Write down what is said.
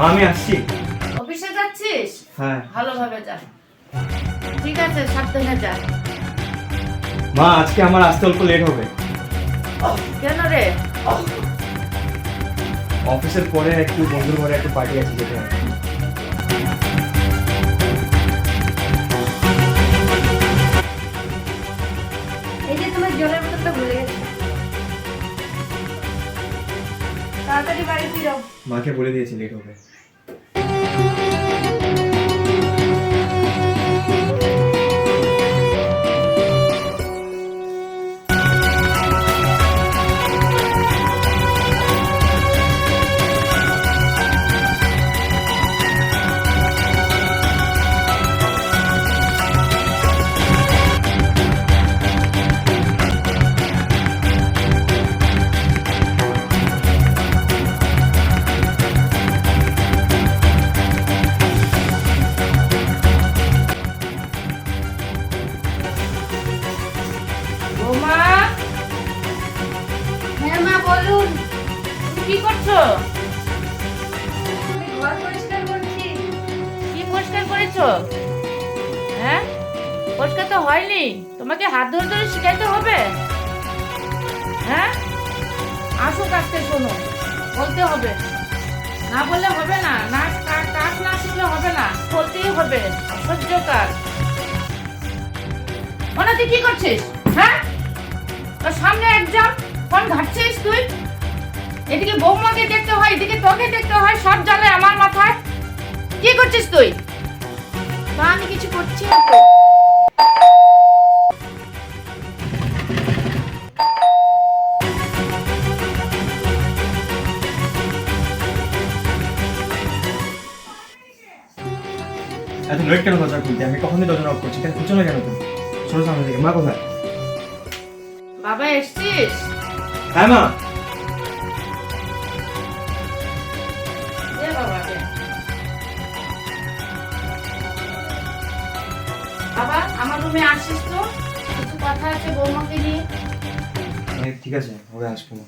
মা আমি আসছি। অফিসে যাচ্ছিস? হ্যাঁ। ভালোভাবে যা। ঠিক আছে সাবধানে যা। মা আজকে আমার আসতে অল্প লেট হবে। কেন রে? অফিসের পরে একটু বন্ধুর ঘরে একটু পার্টি আছে যেতে। হবে এই যে তোমার জলের বোতলটা ভুলে গেছে। তাড়াতাড়ি বাড়ি ফিরো। মাকে বলে দিয়েছি লেট হবে। হ্যাঁ মা বলুন। কি করছ? ঘর পরিষ্কার করছি। কি পরিষ্কার করেছ? হ্যাঁ? পরিষ্কার তো হয়নি। তোমাকে হাত ধরে ধরে শিখাইতে হবে। হ্যাঁ? আসো কাজকে শোনো। বলতে হবে। না বললে হবে না। না কাজ না শিখলে হবে না। বলতেই হবে। অসহ্য কাজ। মনে তুই কি করছিস? হ্যাঁ? তোর সামনে এক্সাম ফোন ঘাটছিস তুই? এদিকে বৌমাকে দেখতে হয় এদিকে তোকে দেখতে হয় সব জানে আমার মাথায়। কি করছিস তুই? মা আমি কিছু করছি না তো। এত লেট কেন দরজা খুলতে আমি কখনই দরজা অফ করছি? কেন খুলছো না কেন তুমি? ছোট সামনে থেকে মা কোথায়? বাবা এসছিস? দে বাবাকে বাবা আমার রুমে আসিস তো? কিছু কথা আছে বৌমাকে নিয়ে? হ্যাঁ, ঠিক আছে ওকে আসব। না